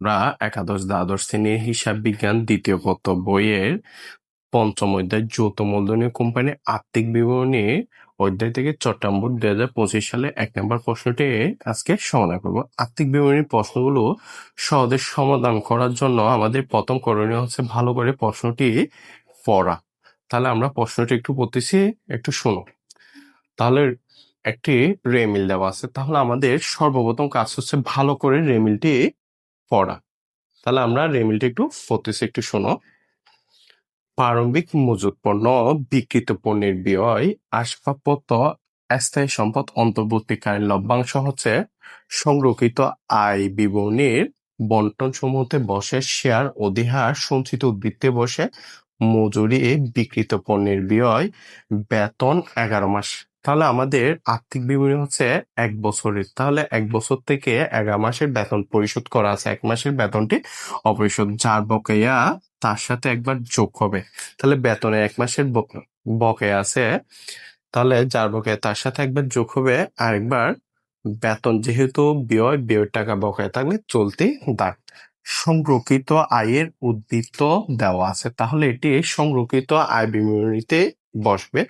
আমরা একাদশ দ্বাদশ শ্রেণির হিসাব বিজ্ঞান দ্বিতীয় পত্র বইয়ের পঞ্চম অধ্যায় যৌথ মূলধনী কোম্পানির আর্থিক বিবরণী অধ্যায় থেকে চট্টগ্রাম বোর্ড দুই হাজার পঁচিশ সালে এক নম্বর প্রশ্নটি আজকে সমাধান করব। আর্থিক বিবরণীর প্রশ্নগুলো সহজে সমাধান করার জন্য আমাদের প্রথম করণীয় হচ্ছে ভালো করে প্রশ্নটি পড়া। তাহলে আমরা প্রশ্নটি একটু পড়তেছি, একটু শোনো তাহলে একটি রেমিল দেওয়া আছে। তাহলে আমাদের সর্বপ্রথম কাজ হচ্ছে ভালো করে রেমিলটি পড়া। তাহলে আমরা রেমিলটি একটু পড়তেছি, একটু শোনো। প্রারম্ভিক মজুত পণ্য, বিক্রিত পণ্যের ব্যয়, আসবাবপত্র, স্থায়ী সম্পদ, অন্তর্বর্তীকালীন লভ্যাংশ হচ্ছে সংরক্ষিত আয় বিবরণীর বন্টন সমূহতে বসে শেয়ার অধিহার, সঞ্চিত উদ্বৃত্তে বসে মজুরি বিকৃত পণ্যের ব্যয়, বেতন এগারো মাস। তাহলে আমাদের আর্থিক বিবরণী হচ্ছে এক বছরের। তাহলে এক বছর থেকে এগারো মাসের বেতন পরিশোধ করা আছে। এক মাসের বেতনটি অপরিশোধ, যার বকেয়া তার সাথে একবার যোগ হবে। তাহলে বেতনে এক মাসের বক- বকেয়া আছে। তাহলে যার বকেয়া তার সাথে একবার যোগ হবে। আরেকবার বেতন যেহেতু ব্যয়, ব্যয়ের টাকা বকেয়া থাকলে চলতে দাগ। সংরক্ষিত আয়ের উদ্বৃত্ত দেওয়া আছে। তাহলে এটি সংরক্ষিত আয় বিবরণীতে বসবে।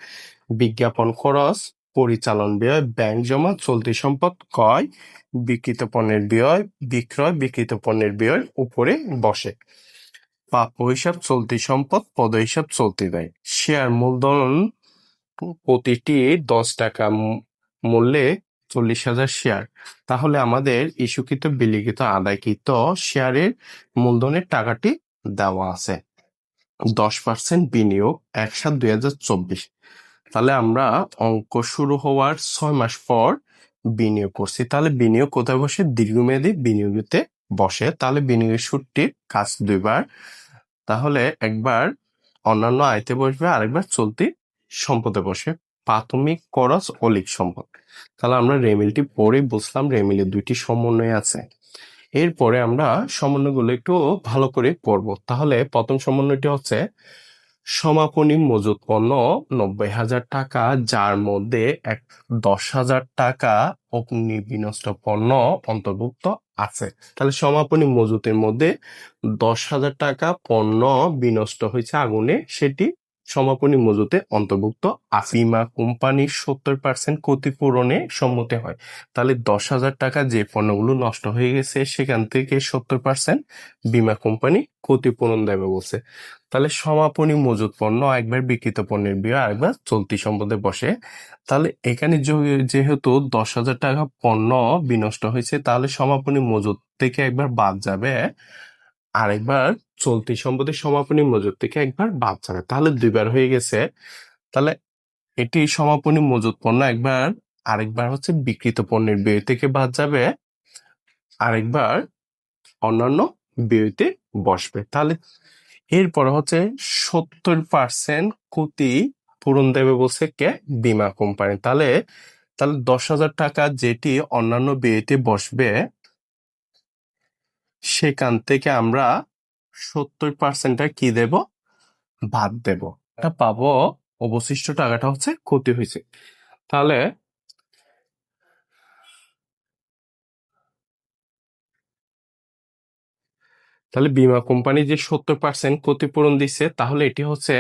বিজ্ঞাপন খরচ, পরিচালন ব্যয়, ব্যাংক জমা, চলতি সম্পদ ক্রয়, বিক্রিত পণ্যের ব্যয়, বিক্রয়, বিক্রিত পণ্যের ব্যয় উপরে বসে। প্রাপ্য হিসাব, চলতি সম্পদ, পদ হিসাব, চলতি দেয় শেয়ার মূলধন প্রতিটি দশ টাকা মূল্যে চল্লিশ হাজার শেয়ার। তাহলে আমাদের ইস্যুকৃত, বিলিখিত, আদায়কৃত শেয়ারের মূলধনের টাকাটি দেওয়া আছে। দশ পার্সেন্ট বিনিয়োগ, এক সাত দুই হাজার চব্বিশ। তাহলে আমরা অঙ্ক শুরু হওয়ার ছয় মাস পর বিনিয়োগ করছি। তাহলে বিনিয়োগ কোথায় বসে? দীর্ঘমেয়াদী বিনিয়োগতে বসে। তাহলে বিনিয়োগের সুদটির কাজ দুইবার। তাহলে একবার অন্যান্য আয়তে বসবে, আরেকবার চলতি সম্পদে বসে। প্রাথমিক করস অলিক সম্পদ। তাহলে আমরা রেমিলটি পরেই বুঝলাম রেমিলের দুইটি সমন্বয় আছে। এরপরে আমরা সমন্বয়গুলো একটু ভালো করে পড়ব। তাহলে প্রথম সমন্বয়টি হচ্ছে সমাপনী মজুত পণ্য নব্বই হাজার টাকা, যার মধ্যে এক দশ হাজার টাকা অগ্নি বিনষ্ট পণ্য অন্তর্ভুক্ত আছে। তাহলে সমাপনী মজুতের মধ্যে দশ হাজার টাকা পণ্য বিনষ্ট হয়েছে আগুনে, সেটি সমাপনী মজুতে অন্তর্ভুক্ত আফিমা কোম্পানির সত্তর পার্সেন্ট ক্ষতিপূরণে সম্মতি হয়। তাহলে দশ হাজার টাকা যে পণ্যগুলো নষ্ট হয়ে গেছে, সেখান থেকে সত্তর পার্সেন্ট বিমা কোম্পানি ক্ষতিপূরণ দেবে বলছে। তাহলে সমাপনী মজুত পণ্য একবার বিক্রিত পণ্যের ব্যয় আরেকবার চলতি সম্পদে বসে। তাহলে এখানে যেহেতু দশ হাজার টাকা পণ্য বিনষ্ট হয়েছে, তাহলে সমাপনী মজুত থেকে একবার বাদ যাবে আরেকবার চলতি সম্পদের সমাপনী মজুত থেকে একবার বাদ যাবে তাহলে দুইবার হয়ে গেছে। তাহলে এটি সমাপনী মজুত পণ্য একবার, আরেকবার হচ্ছে বিকৃত পণ্যের ব্যয় থেকে বাদ যাবে, আরেকবার অন্যান্য ব্যয়তে বসবে। তাহলে এরপরে হচ্ছে সত্তর পার্সেন্ট ক্ষতি পূরণ দেবে বলছে কে? বিমা কোম্পানি। তাহলে তাহলে দশ হাজার টাকা যেটি অন্যান্য ব্যয়তে বসবে সেখান থেকে আমরা সত্তর পার্সেন্টটা কি দেব? বাদ দেব। এটা পাবো, অবশিষ্ট টাকাটা হচ্ছে ক্ষতি হয়েছে। তাহলে তাহলে বিমা কোম্পানি যে সত্তর পার্সেন্ট ক্ষতিপূরণ দিচ্ছে তাহলে এটি হচ্ছে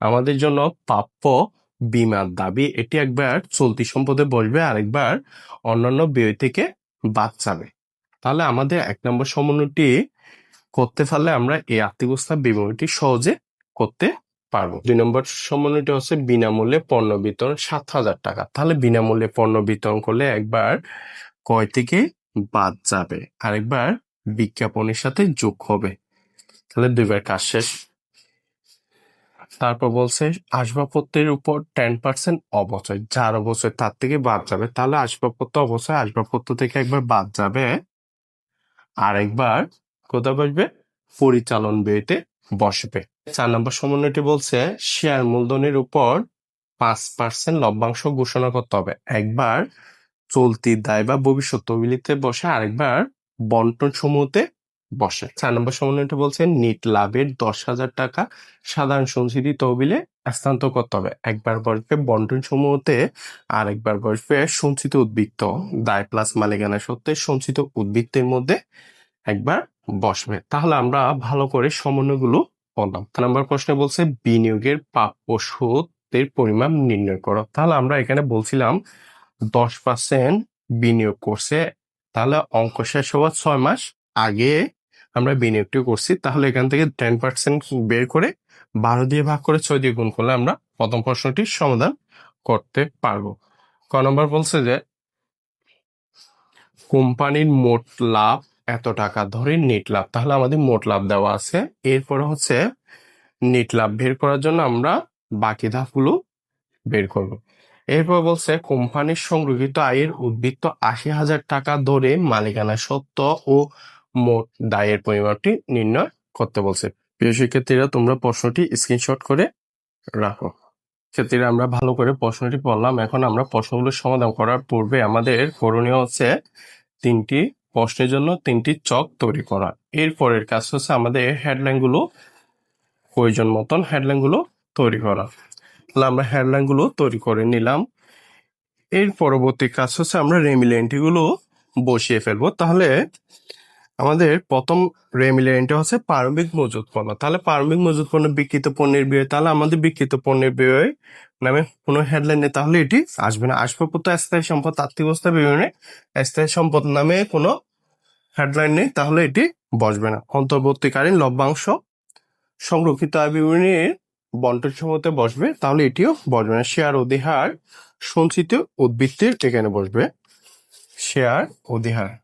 আমাদের জন্য প্রাপ্য বিমার দাবি। এটি একবার চলতি সম্পদে বসবে, আরেকবার অন্যান্য ব্যয় থেকে বাদ তাহলে আমাদের এক নম্বর সমন্বয়টি করতে পারলে আমরা এই অবস্থা বিবরণীটি সহজে করতে পারব। দুই নম্বর সমন্বয়টি হচ্ছে বিনামূল্যে পণ্য বিতরণ সাত হাজার টাকা। তাহলে বিনামূল্যে পণ্য বিতরণ করলে একবার কয় থেকে বাদ যাবে? আরেকবার বিজ্ঞাপনের সাথে যোগ হবে। তাহলে দুইবার কাজ শেষ। তারপর বলছে আসবাবপত্রের উপর টেন পার্সেন্ট অবচয় যার অবচয় তার থেকে বাদ যাবে। তাহলে আসবাবপত্র অবচয় আসবাবপত্র থেকে একবার বাদ যাবে আরেকবার কোথায় বসবে? পরিচালন ব্যয়তে বসবে। চার নম্বর সমন্বয়টি বলছে, শেয়ার মূলধনের উপর পাঁচ পার্সেন্ট লভ্যাংশ ঘোষণা করতে হবে। একবার চলতি দায় বা ভবিষ্যৎ তহবিলিতে বসে আরেকবার বন্টন সমূহতে বসে। চার নম্বর সমন্বয়টা বলছে নিট লাভের দশ হাজার টাকা সাধারণ সঞ্চিতি তহবিলে স্থানান্তর করতে হবে। একবার বসবে বন্টন সমূহতে আর একবার বসবে সঞ্চিত উদ্বৃত্ত। দায় প্লাস মালিকানা সত্ত্বে সঞ্চিত উদ্বৃত্তের মধ্যে একবার বসবে। তাহলে আমরা ভালো করে সমন্বয়গুলো পড়লাম। নাম্বার প্রশ্নে বলছে, বিনিয়োগের প্রাপ্য সুদের পরিমাণ নির্ণয় করো। তাহলে আমরা এখানে বলছিলাম, দশ পার্সেন্ট বিনিয়োগ করছে, তাহলে অঙ্ক শেষ হওয়ার ছয় মাস আগে আমরা বিনিয়োগটি করছি, তাহলে এখান থেকে টেন পার্সেন্ট বের করে বারো দিয়ে ভাগ করে ছয় দিয়ে গুণ করলে আমরা প্রথম প্রশ্নটির সমাধান করতে পারব। ক নম্বর বলছে যে, কোম্পানির মোট লাভ এত টাকা ধরে নেট লাভ, তাহলে আমাদের মোট লাভ দেওয়া আছে। এরপরে হচ্ছে নেট লাভ বের করার জন্য আমরা বাকি ধাপগুলো বের করব। এরপর বলছে, কোম্পানির সংরক্ষিত আয়ের উদ্বৃত্ত আশি হাজার টাকা ধরে মালিকানা সত্ত্ব ও মোট দায়ের পরিমাণটি নির্ণয় করতে বলছে। প্রিয় শিক্ষার্থীরা, তোমরা প্রশ্নটি স্ক্রিনশট করে রাখো। ক্ষেত্রে আমরা ভালো করে প্রশ্নটি পড়লাম। এখন আমরা প্রশ্নগুলোর সমাধান করার পূর্বে আমাদের করণীয় হচ্ছে তিনটি প্রশ্নের জন্য তিনটি চক তৈরি করা। এরপরের কাজ হচ্ছে আমাদের হেডলাইনগুলো প্রয়োজন মতন হেডলাইনগুলো তৈরি করা। তাহলে আমরা হেডলাইনগুলো তৈরি করে নিলাম। এর পরবর্তী কাজ হচ্ছে আমরা রেমিলেন্টিগুলো বসিয়ে ফেলব। তাহলে আমাদের প্রথম রেমিলেন্টটা হচ্ছে প্রারম্ভিক মজুত পণ্য। তাহলে প্রারম্ভিক মজুত পণ্য বিকৃত পণ্যের ব্যয়, তাহলে আমাদের বিকৃত পণ্যের ব্যয় নামে কোনো হেডলাইন নেই, তাহলে এটি আসবে না। আসবে তো স্থায়ী সম্পদ, আর্থিক অবস্থা বিবরণে, স্থায়ী সম্পদ নামে কোনো হেডলাইন নেই, তাহলে এটি বসবে না। অন্তর্বর্তীকালীন লভ্যাংশ সংরক্ষিত আয় বিবরণীর বন্টন সময়তে বসবে, তাহলে এটিও বসবে না। শেয়ার অধিহার সঞ্চিত উদ্বৃত্তের এখানে বসবে। শেয়ার অধিহার।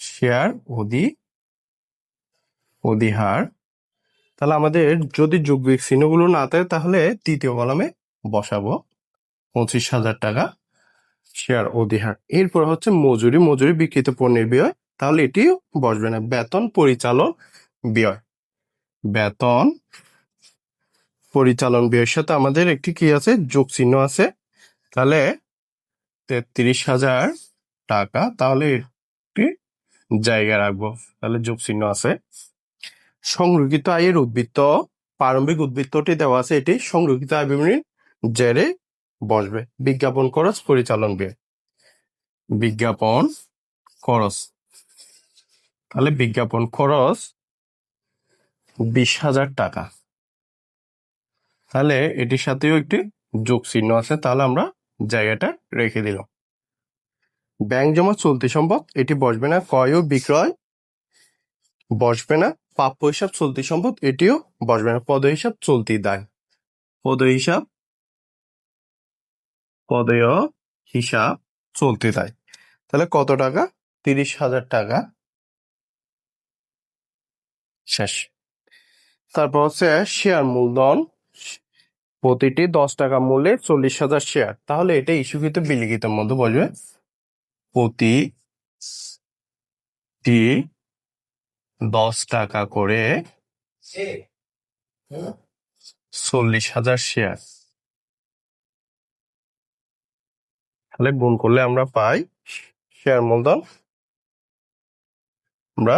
শেয়ার অধি অধিহার তাহলে আমাদের যদি যৌগিক চিহ্নগুলো না থাকে, তাহলে তৃতীয় কলামে বসাবো। পঁচিশ হাজার টাকা শেয়ার অধিহার এরপর হচ্ছে মজুরি মজুরি বিক্রিত পণ্যের ব্যয়। তাহলে এটি বসবে না। বেতন পরিচালন ব্যয়। বেতন পরিচালন ব্যয়ের সাথে আমাদের একটি কি আছে? যোগ চিহ্ন আছে। তাহলে তেত্রিশ হাজার টাকা। তাহলে একটি জায়গা রাখব। তাহলে যোগ চিহ্ন আছে। সংরক্ষিত আয়ের উদ্বৃত্ত, প্রারম্ভিক উদ্বৃত্তটি দেওয়া আছে এটি, সংরক্ষিত আয় বিবরণীর জেরে বসবে। বিজ্ঞাপন খরচ, পরিচালন ব্যয়। বিজ্ঞাপন খরচ। তাহলে বিজ্ঞাপন খরচ বিশ হাজার টাকা। তাহলে এটির সাথেও একটি যোগ চিহ্ন আছে, তাহলে আমরা জায়গাটা রেখে দিলাম। ব্যাংক জমা চলতি সম্পদ এটি বসবে না। ক্রয় ও বিক্রয় বসবে না। প্রাপ্য হিসাব চলতি সম্পদ এটিও বসবে না। পদ হিসাব চলতি দায়। পদ হিসাব পদয় হিসাব চলতি দায়। তাহলে কত টাকা? তিরিশ হাজার টাকা। শেষ। তারপর হচ্ছে শেয়ার মূলধন। প্রতিটি দশ টাকা মূল্যে চল্লিশ হাজার শেয়ার। তাহলে এটা ইস্যুকৃত বিলিখিত মধ্যে বসবে। প্রতি টি দশ টাকা করে চল্লিশ হাজার শেয়ার। তাহলে গুণ করলে আমরা পাই শেয়ার মূলধন আমরা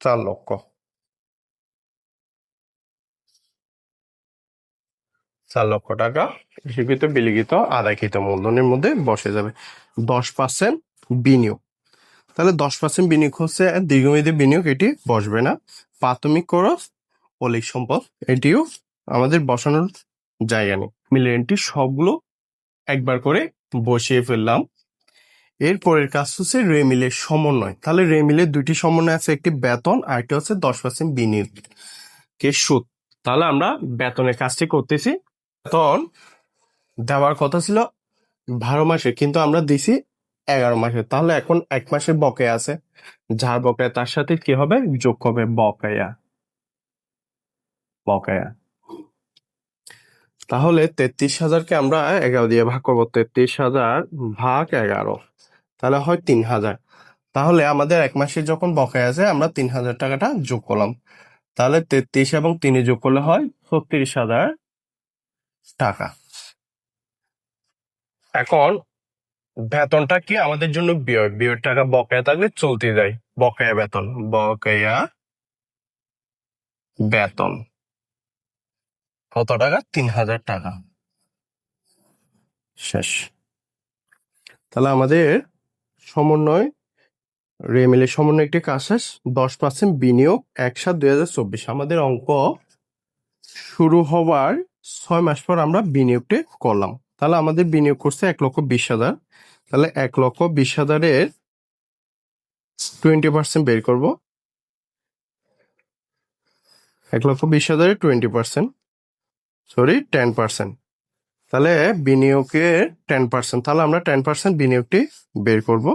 চার লক্ষ। চার লক্ষ টাকা। স্বীকৃত বিলিখিত আদায়কৃত মূলধনের মধ্যে বসে যাবে দশ পার্সেন্ট বিনিয়োগ। তাহলে দশ পার্সেন্ট বিনিয়োগ হচ্ছে দীর্ঘমেয়াদী বিনিয়োগ, এটি বসবে না। প্রাথমিক খরচ অলিক সম্পদ, এটিও আমাদের বসানোর জায়গা নেই। মিলিয়নটি সবগুলো একবার করে বসিয়ে ফেললাম। এরপরের কাজ হচ্ছে রেমিলের সমন্বয়। তাহলে রেমিলের দুইটি সমন্বয় আছে, একটি বেতন আর একটি হচ্ছে দশ পার্সেন্ট বিনিয়োগ। কে সুদ? তাহলে আমরা বেতনের কাজটি করতেছি বেতন দেওয়ার কথা ছিল বারো মাসে, কিন্তু আমরা দিছি এগারো মাসে। তাহলে এখন এক মাসে বকেয়া আছে। যার বকেয়া তার সাথে কি হবে? যোগ হবে বকেয়া। বকেয়া। তাহলে তেত্রিশ হাজারকে আমরা এগারো দিয়ে ভাগ করব। তেত্রিশ হাজার ভাগ এগারো। তাহলে হয় তিন হাজার। তাহলে আমাদের এক মাসে যখন বকেয়া আছে, আমরা তিন হাজার টাকাটা যোগ করলাম। তাহলে তেত্রিশ এবং তিনে যোগ করলে হয় ছত্রিশ হাজার টাকা। এখন বেতনটা কি আমাদের জন্য ব্যয় ব্যয়ের টাকা বকেয়া থাকলে চলতে যায়। বকেয়া বেতন বকেয়া বেতন। কত টাকা? তিন হাজার টাকা। শেষ। তাহলে আমাদের সমন্বয়, রেমিলের সমন্বয় একটি কাজ শেষ। দশ পার্সেন্ট বিনিয়োগ এক সাত দুই হাজার চব্বিশ। আমাদের অঙ্ক শুরু হওয়ার ছয় মাস পর আমরা বিনিয়োগটি করলাম। তাহলে আমাদের বিনিয়োগ করছে এক লক্ষ বিশ হাজার। তাহলে এক লক্ষ বিশ হাজারের টোয়েন্টি পার্সেন্ট বের করব। এক লক্ষ বিশ হাজারের twenty percent sorry ten percent তাহলে বিনিয়োগের টেন পার্সেন্ট তাহলে আমরা টেন পার্সেন্ট বিনিয়োগটি বের করব।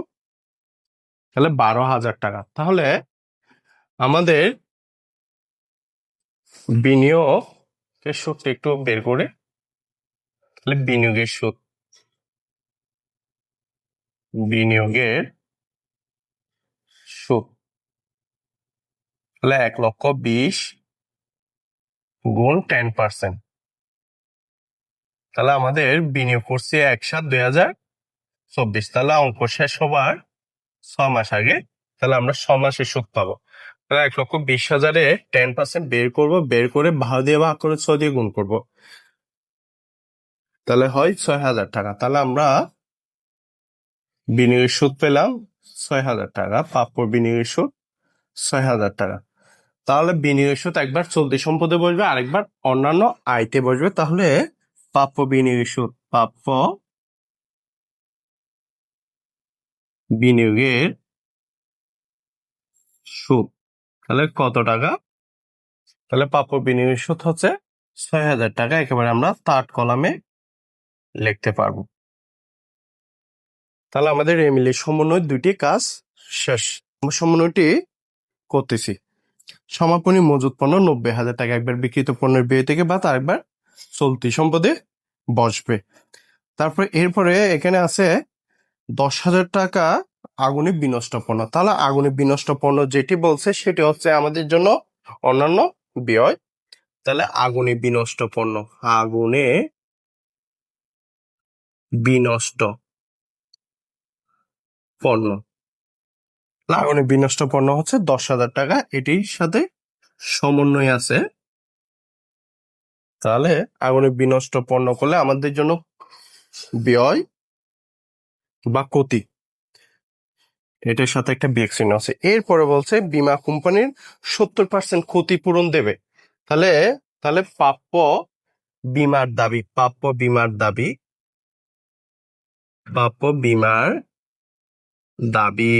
তাহলে বারো হাজার টাকা। তাহলে আমাদের বিনিয়োগের সুদটা একটু বের করে। তাহলে বিনিয়োগের সুদ বিনিয়োগের সুদ তাহলে এক লক্ষ বিশ গুণ টেন পার্সেন্ট তাহলে আমাদের বিনিয়োগ করছে এক সাত দুই হাজার চব্বিশ। তাহলে অঙ্ক শেষ হবার ছ মাস আগে। তাহলে আমরা ছ মাসের সুদ পাবো। তাহলে এক লক্ষ বিশ হাজারে টেন পার্সেন্ট বের করব, বের করে ভাগ দিয়ে ভাগ করে ছয় দিয়ে গুণ করব। তাহলে হয় ছয় হাজার টাকা। তাহলে আমরা বিনিয়োগের সুদ পেলাম ছয় হাজার টাকা, প্রাপ্য বিনিয়োগের সুদ ছয় হাজার টাকা। তাহলে বিনিয়োগের সুদ একবার চলতি সম্পদে বসবে, আরেকবার অন্যান্য আয়তে বসবে। তাহলে প্রাপ্য বিনিয়োগের সুদ, প্রাপ্য বিনিয়োগের সুদ তাহলে কত টাকা? তাহলে প্রাপ্য বিনিয়োগের সুদ হচ্ছে ছয় হাজার টাকা, একেবারে আমরা থার্ড কলামে লিখতে পারব। তাহলে আমাদের এমিলির সমন্বয় দুটি কাজ শেষ। সমন্বয়টি করতেছি। সমাপনী মজুত পণ্য নব্বই হাজার টাকা একবার বিক্রিত পণ্যের ব্যয় থেকে বা তার আরেকবার চলতি সম্পদে বসবে। তারপরে এরপরে এখানে আছে দশ হাজার টাকা আগুনে বিনষ্ট পণ্য। তাহলে আগুনে বিনষ্ট পণ্য যেটি বলছে, সেটি হচ্ছে আমাদের জন্য অন্যান্য ব্যয়। তাহলে আগুনে বিনষ্ট পণ্য, আগুনে বিনষ্ট পণ্য। আগুনে বিনষ্ট পণ্য হচ্ছে দশ হাজার টাকা, এটির সাথে সমন্বয় আছে। তাহলে আগুনে বিনষ্ট পণ্য করলে আমাদের জন্য ব্যয় বা ক্ষতি। এটার সাথে একটা বিএক্সিন আছে। এরপরে বলছে, বীমা কোম্পানির সত্তর পার্সেন্ট ক্ষতিপূরণ দেবে। তাহলে তাহলে প্রাপ্য বিমার দাবি, প্রাপ্য বিমার দাবি, প্রাপ্য বিমার দাবি,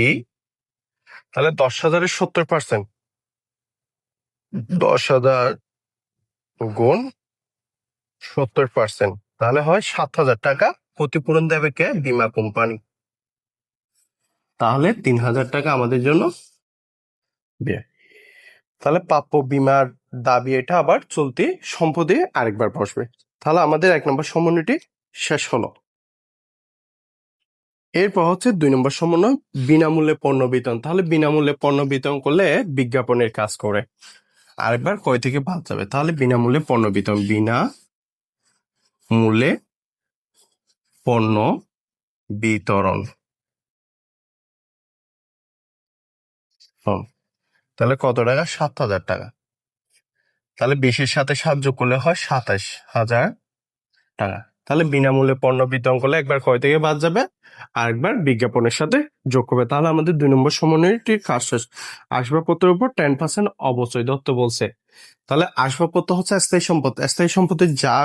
তাহলে দশ হাজারের সত্তর পার্সেন্ট দশ হাজার গুণ সত্তর পার্সেন্ট তাহলে হয় সাত হাজার টাকা ক্ষতিপূরণ দেবে কে? বীমা কোম্পানি। তাহলে তিন হাজার টাকা আমাদের জন্য। তাহলে প্রাপ্য বিমার দাবি এটা আবার চলতি সম্পদে আরেকবার বসবে। তাহলে আমাদের এক নম্বর সমন্বয়টি শেষ হলো। এরপর হচ্ছে দুই নম্বর সমন্বয়, বিনামূল্যে পণ্য বিতরণ। তাহলে বিনামূল্যে পণ্য বিতরণ করলে বিজ্ঞাপনের কাজ করে। আরেকবার কয় থেকে বাদ যাবে? তাহলে বিনামূল্যে পণ্য বিতরণ। বিনা মূল্যে পণ্য বিতরণ। তাহলে কত টাকা? সাত হাজার টাকা। তাহলে বিশের সাথে সাহায্য করলে হয় সাতাশ হাজার টাকা। তাহলে বিনামূল্যে পণ্য বিতরণ করলে একবার কয় থেকে বাদ যাবে আর একবার বিজ্ঞাপনের সাথে যোগ করবে। তাহলে আমাদের দুই নম্বর সমন্বয়টির কাজ শেষ। আসবাবপত্রের উপর টেন পার্সেন্ট অবচয় দত্ত বলছে। তাহলে আসবাবপত্র হচ্ছে স্থায়ী সম্পদ। স্থায়ী সম্পদের যা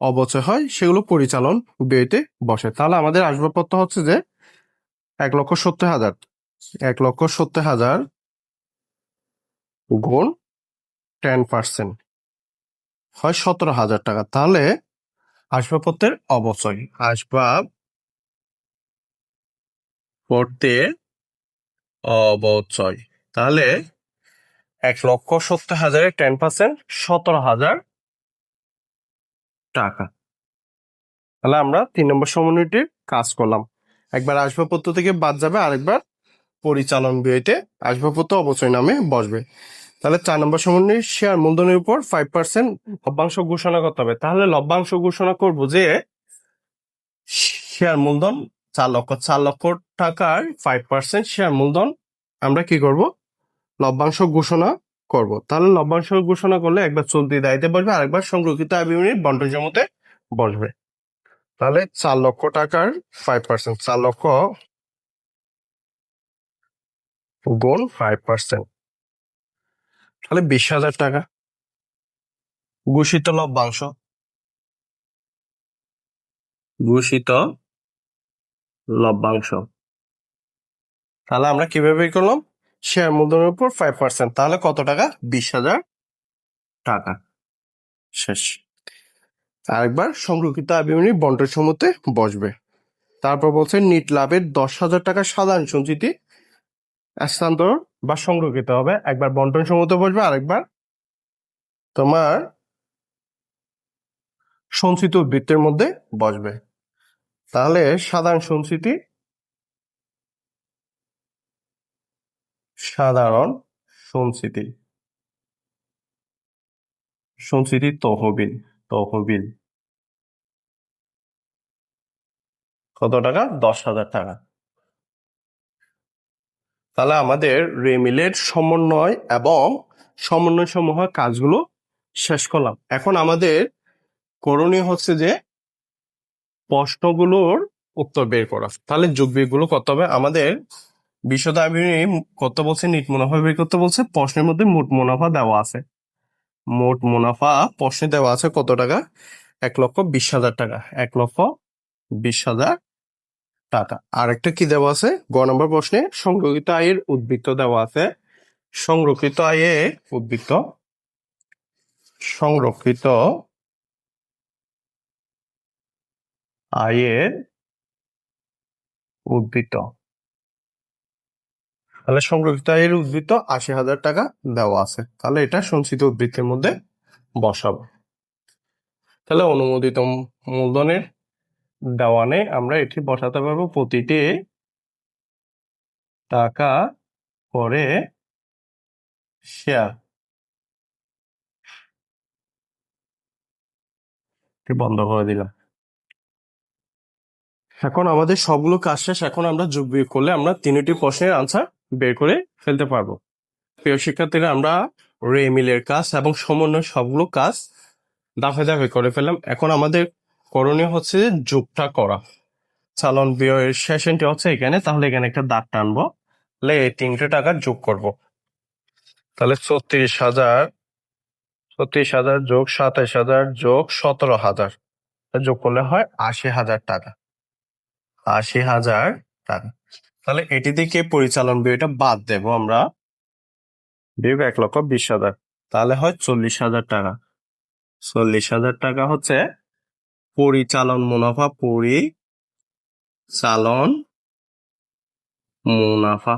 অবচয় হয়, সেগুলো পরিচালন ব্যয়তে বসে। তাহলে আমাদের আসবাবপত্র হচ্ছে যে এক লক্ষ সত্তর হাজার। এক লক্ষ সত্তর হাজার গুণ টেন পার্সেন্ট হয় সতেরো হাজার টাকা। তাহলে আসবাবপত্রের অবচয় আসবাব পত্রের অবচয় তাহলে এক লক্ষ সত্তর হাজারের টেন পার্সেন্ট সতেরো হাজার টাকা। তাহলে আমরা তিন নম্বর সমন্বয়টির কাজ করলাম। একবার আসবাবপত্র থেকে বাদ যাবে, আরেকবার পরিচালন ব্যয়তে আসবাবপত্র অবচয় নামে বসবে। তাহলে চার নম্বর সমন্বয় শেয়ার মূলধনের উপর ফাইভ পার্সেন্ট লভ্যাংশ ঘোষণা করতে হবে। তাহলে লভ্যাংশ ঘোষণা করব যে শেয়ার মূলধন চার লক্ষ চার লক্ষ টাকার ফাইভ পার্সেন্ট শেয়ার মূলধন আমরা কি করব? লভ্যাংশ ঘোষণা করব। তাহলে লভ্যাংশ ঘোষণা করলে একবার চলতি দায়িত্বে বসবে, আরেকবার সংরক্ষিত আয় বিবরণীর বন্ড জমাতে বসবে। তাহলে চার লক্ষ টাকার ফাইভ পার্সেন্ট চার লক্ষ গুণ ফাইভ পার্সেন্ট তাহলে বিশ হাজার টাকা। ঘোষিত লভ্যাংশ ঘোষিত লভ্যাংশ তাহলে আমরা কীভাবে করলাম? শেয়ার মূলধনের উপর ফাইভ পার্সেন্ট তাহলে কত টাকা? বিশ হাজার টাকা। শেষ। আরেকবার সংরক্ষিত আবিমনি বন্টন সমূহতে বসবে। তারপর বলছে নিট লাভের দশ হাজার টাকা সাধারণ সঞ্চিতি। স্থানান্তর বা সংরক্ষিত হবে। একবার বন্টন সমূহতে বসবে, আরেকবার তোমার সঞ্চিত বৃত্তের মধ্যে বসবে। তাহলে সাধারণ সঞ্চিতি সাধারণ সঞ্চিতি। সঞ্চিতি তহবিল তহবিল। কত টাকা? দশ হাজার টাকা। তাহলে আমাদের রেমিলের সমন্বয় এবং সমন্বয় সমূহ কাজগুলো শেষ করলাম। এখন আমাদের করণীয় হচ্ছে যে প্রশ্নগুলোর উত্তর বের করা। তাহলে যোগ বিয়োগগুলো করতে হবে? আমাদের বিশদ আবিনী কত বলছে? নিট মুনাফা বের করতে বলছে। প্রশ্নের মধ্যে মোট মুনাফা দেওয়া আছে। মোট মুনাফা প্রশ্নে দেওয়া আছে কত টাকা? এক লক্ষ বিশ হাজার টাকা। এক লক্ষ বিশ হাজার টাকা। আর একটা কি দেওয়া আছে? গ নম্বর প্রশ্নে, সংরক্ষিত আয়ের উদ্বৃত্ত দেওয়া আছে। সংরক্ষিত আয়ে উদ্বৃত্ত, সংরক্ষিত আয়ের উদ্বৃত্ত। তাহলে সংরক্ষিত আয়ের উদ্বৃত্ত আশি হাজার টাকা দেওয়া আছে। তাহলে এটা সঞ্চিত উদ্বৃত্তের মধ্যে বসাবো। তাহলে অনুমোদিত মূলধনের দেওয়ানে আমরা এটি বসাতে পারব প্রতিটি টাকা করে শেয়ার বন্ধ করে দিলাম। এখন আমাদের সবগুলো কাজ শেষ, এখন আমরা যোগ বিয়োগ করলে আমরা তিনটি প্রশ্নের আনসার বের করে ফেলতে পারব। প্রিয় শিক্ষার্থীরা, আমরা রেমিলের কাজ এবং সমন্বয় সবগুলো কাজ দাফে দাফে করে ফেললাম। এখন আমাদের করণীয় হচ্ছে যোগটা করা। চালন ব্যয়ের সেশনটি হচ্ছে এখানে, তাহলে এখানে একটা দাগ টানবো। তাহলে এই তিনটে টাকা যোগ করব। তাহলে ছত্রিশ হাজার ছত্রিশ হাজার যোগ সাতাইশ হাজার যোগ সতেরো হাজার। যোগ করলে হয় আশি হাজার টাকা। আশি হাজার টাকা। তাহলে এটি থেকে পরিচালন ব্যয়টা বাদ দেব আমরা। বিয়োগ এক লক্ষ বিশ হাজার। তাহলে হয় চল্লিশ হাজার টাকা। চল্লিশ হাজার টাকা হচ্ছে পরিচালন মুনাফা পরিচালন মুনাফা।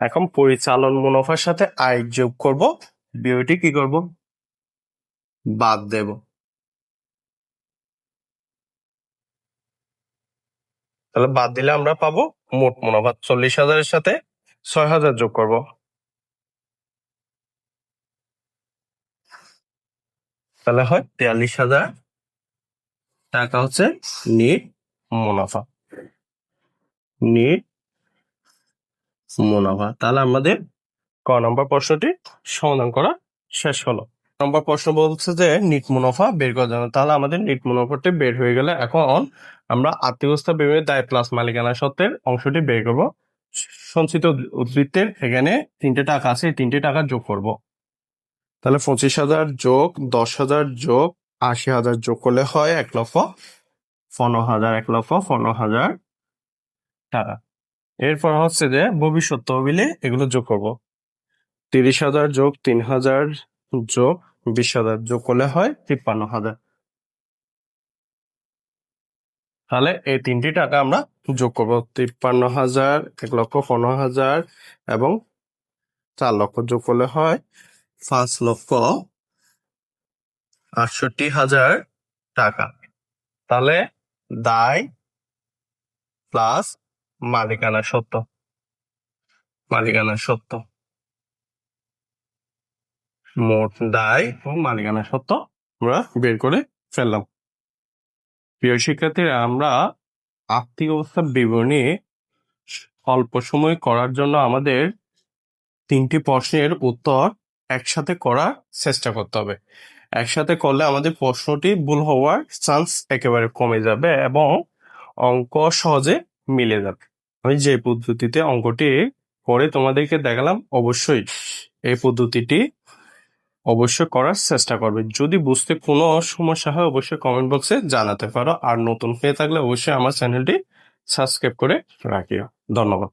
এখন পরিচালন মুনাফার সাথে আয় যোগ করব বিওটি কি করব? বাদ দেব। তাহলে বাদ দিলে আমরা পাবো মোট মুনাফা চল্লিশ হাজারের সাথে ছয় হাজার যোগ করব। তাহলে হয় তেয়াল্লিশ হাজার। টাকা হচ্ছে নিট মুনাফা। নিট মুনাফা। তাহলে আমাদের ক নম্বর প্রশ্নটি সমাধান করা শেষ হলো। নম্বর প্রশ্ন বলছে যে নিট মুনাফা বের করা যাবে তাহলে আমাদের নিট মুনাফাটি বের হয়ে গেলে এখন আমরা অবস্থা বিভিন্ন দায় প্লাস মালিকানা সত্ত্বের অংশটি বের করব। সঞ্চিত উদ্বৃত্তের এখানে তিনটে টাকা আছে তিনটে টাকা যোগ করব। তাহলে পঁচিশ হাজার যোগ দশ হাজার যোগ আশি হাজার যোগ করলে হয় এক লক্ষ পনেরো হাজার, এক লক্ষ পনেরো হাজার টাকা। এরপর হচ্ছে যে ভবিষ্যৎ তহবিলে এগুলো যোগ করব। তিরিশ হাজার যোগ তিন হাজার যোগ বিশ হাজার যোগ করলে হয় তিপ্পান্ন হাজার। তাহলে এই তিনটি টাকা আমরা যোগ করব। তিপ্পান্ন হাজার, এক লক্ষ পনেরো হাজার এবং চার লক্ষ যোগ করলে হয় পাঁচ লক্ষ আটষট্টি হাজার টাকা। তাহলে দায় প্লাস মালিকানা সত্য। মালিকানা সত্য। মোট দায় ও মালিকানা সত্য আমরা বের করে ফেললাম। প্রিয় শিক্ষার্থীরা, আমরা আর্থিক অবস্থার বিবরণী অল্প সময় করার জন্য আমাদের তিনটি প্রশ্নের উত্তর একসাথে করার চেষ্টা করতে হবে। একসাথে করলে আমাদের প্রশ্নটি ভুল হওয়ার চান্স একেবারে কমে যাবে এবং অঙ্ক সহজে মিলে যাবে। আমি যে পদ্ধতিতে অঙ্কটি করে তোমাদেরকে দেখালাম, অবশ্যই এই পদ্ধতিটি অবশ্যই করার চেষ্টা করবে। যদি বুঝতে কোনো সমস্যা হয়, অবশ্যই কমেন্ট বক্সে জানাতে পারো। আর নতুন হয়ে থাকলে অবশ্যই আমার চ্যানেলটি সাবস্ক্রাইব করে রাখিও। ধন্যবাদ।